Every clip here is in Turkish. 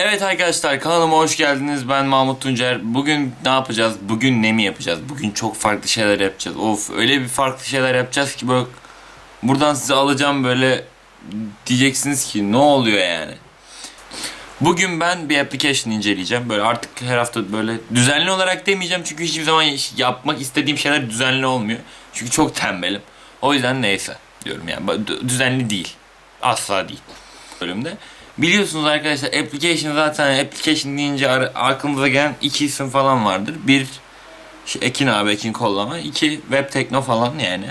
Evet arkadaşlar kanalıma hoş geldiniz. Ben Mahmut Tuncer. Bugün ne yapacağız? Bugün ne mi yapacağız? Bugün çok farklı şeyler yapacağız. Of öyle bir farklı şeyler yapacağız ki böyle buradan size alacağım böyle diyeceksiniz ki ne oluyor yani? Bugün ben bir application inceleyeceğim. Böyle artık her hafta böyle düzenli olarak demeyeceğim çünkü hiçbir zaman yapmak istediğim şeyler düzenli olmuyor. Çünkü çok tembelim. O yüzden neyse diyorum yani düzenli değil. Asla değil bölümde. Biliyorsunuz arkadaşlar application zaten application deyince aklımıza gelen iki isim falan vardır. Bir işte Ekin abi Ekin kollama. iki web tekno falan yani.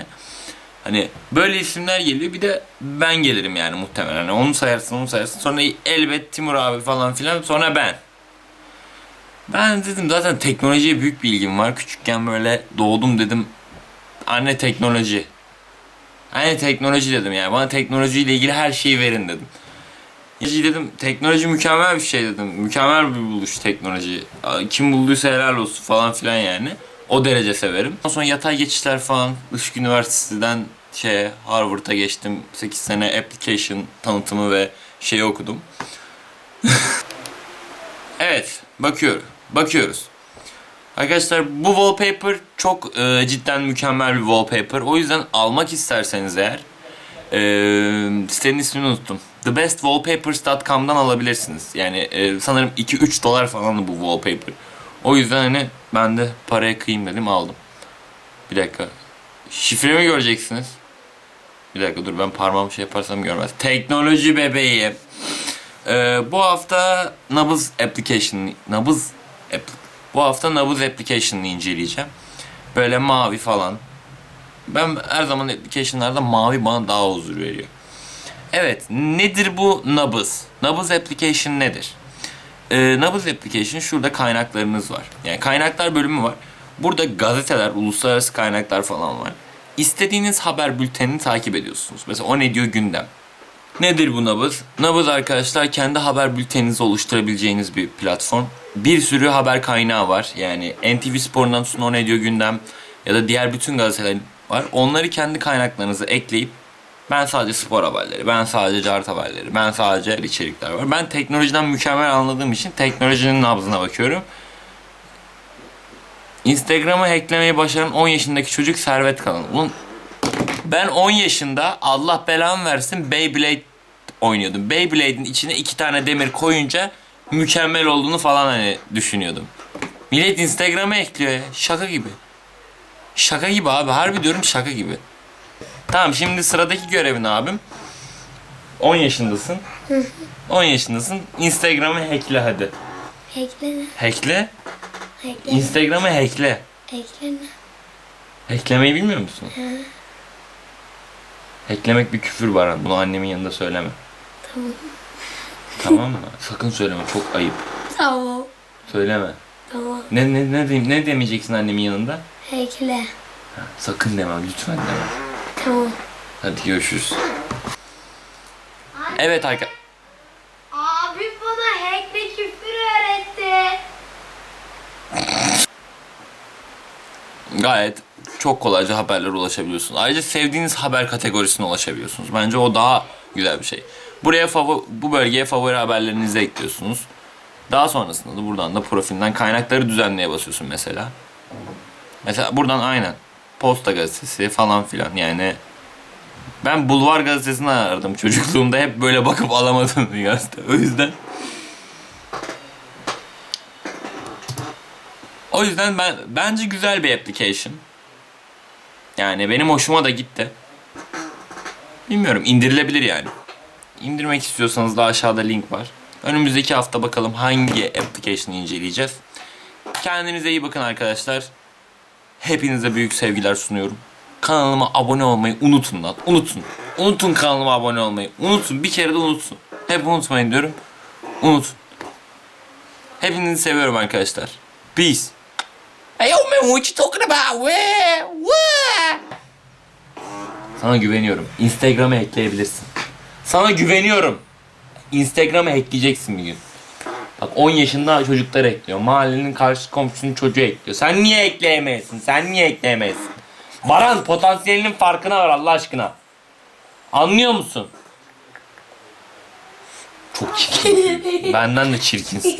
Hani böyle isimler geliyor bir de ben gelirim yani muhtemelen. Hani onu sayarsın onu sayarsın sonra elbet Timur abi falan filan sonra ben. Ben dedim zaten teknolojiye büyük bir ilgim var. Küçükken böyle doğdum dedim. Anne teknoloji. Anne teknoloji dedim yani. Bana teknolojiyle ilgili her şeyi verin dedim. Dedim teknoloji mükemmel bir şey dedim. Mükemmel bir buluş teknoloji. Kim bulduysa helal olsun falan filan yani. O derece severim. Ondan sonra yatay geçişler falan. Işık Üniversitesi'den şeye Harvard'a geçtim. 8 sene application tanıtımı ve şeyi okudum. evet bakıyorum. Bakıyoruz. Arkadaşlar bu wallpaper çok e, cidden mükemmel bir wallpaper. O yüzden almak isterseniz eğer e, sitenin ismini unuttum. Thebestwallpapers.com'dan alabilirsiniz. Yani e, sanırım 2-3 dolar falan bu wallpaper. O yüzden hani ben de paraya kıyayım dedim aldım. Bir dakika. Şifremi göreceksiniz. Bir dakika dur ben parmağımı şey yaparsam görmez. Teknoloji bebeği. Ee, bu hafta Nabız application, Nabız app, bu hafta Nabız application'ını inceleyeceğim. Böyle mavi falan. Ben her zaman application'larda mavi bana daha huzur veriyor. Evet, nedir bu Nabız? Nabız application nedir? Ee, Nabız application şurada kaynaklarınız var. Yani kaynaklar bölümü var. Burada gazeteler, uluslararası kaynaklar falan var. İstediğiniz haber bültenini takip ediyorsunuz. Mesela o ne diyor gündem. Nedir bu Nabız? Nabız arkadaşlar kendi haber bülteninizi oluşturabileceğiniz bir platform. Bir sürü haber kaynağı var. Yani NTV Spor'dan tutun o ne diyor gündem ya da diğer bütün gazeteler var. Onları kendi kaynaklarınıza ekleyip ben sadece spor haberleri, ben sadece cart haberleri, ben sadece içerikler var. Ben teknolojiden mükemmel anladığım için teknolojinin nabzına bakıyorum. Instagram'ı hacklemeyi başaran 10 yaşındaki çocuk Servet Kalan. Ulan ben 10 yaşında Allah belamı versin Beyblade oynuyordum. Beyblade'in içine iki tane demir koyunca mükemmel olduğunu falan hani düşünüyordum. Millet Instagram'a ekliyor ya. Şaka gibi. Şaka gibi abi. Harbi diyorum şaka gibi. Tamam şimdi sıradaki görevin abim. 10 yaşındasın. 10 yaşındasın. Instagram'ı hackle hadi. Eklene. Hackle. Eklene. Instagram'ı hackle. Eklene. Hacklemeyi bilmiyor musun? Hacklemek bir küfür Baran. Bunu annemin yanında söyleme. Tamam. Tamam mı? Sakın söyleme. Çok ayıp. Tamam. Söyleme. Tamam. Ne ne ne ne demeyeceksin annemin yanında? Ekle. Ha, sakın deme. Lütfen deme. Tamam. Hadi görüşürüz. Evet arka Abim bana hackle küfür öğretti. gayet çok kolayca haberlere ulaşabiliyorsunuz. Ayrıca sevdiğiniz haber kategorisine ulaşabiliyorsunuz. Bence o daha güzel bir şey. Buraya favori, bu bölgeye favori haberlerinizi ekliyorsunuz. Daha sonrasında da buradan da profilden kaynakları düzenleye basıyorsun mesela. Mesela buradan aynen Posta gazetesi falan filan yani ben Bulvar gazetesini aradım çocukluğumda hep böyle bakıp alamadım bir gazete. O yüzden O yüzden ben bence güzel bir application. Yani benim hoşuma da gitti. Bilmiyorum indirilebilir yani. İndirmek istiyorsanız da aşağıda link var. Önümüzdeki hafta bakalım hangi application'ı inceleyeceğiz. Kendinize iyi bakın arkadaşlar. Hepinize büyük sevgiler sunuyorum. Kanalıma abone olmayı unutun lan. Unutun. Unutun kanalıma abone olmayı. Unutun. Bir kere de unutun. Hep unutmayın diyorum. Unutun. Hepinizi seviyorum arkadaşlar. Peace. Hey man, what you talking about? Where? What? Sana güveniyorum. Instagram'ı hackleyebilirsin. Sana güveniyorum. Instagram'ı hackleyeceksin bir gün. Bak 10 yaşında çocuklar ekliyor. Mahallenin karşı komşusunun çocuğu ekliyor. Sen niye ekleyemeyesin? Sen niye ekleyemeyesin? Baran potansiyelinin farkına var Allah aşkına. Anlıyor musun? Çok çirkin. Benden de çirkinsin.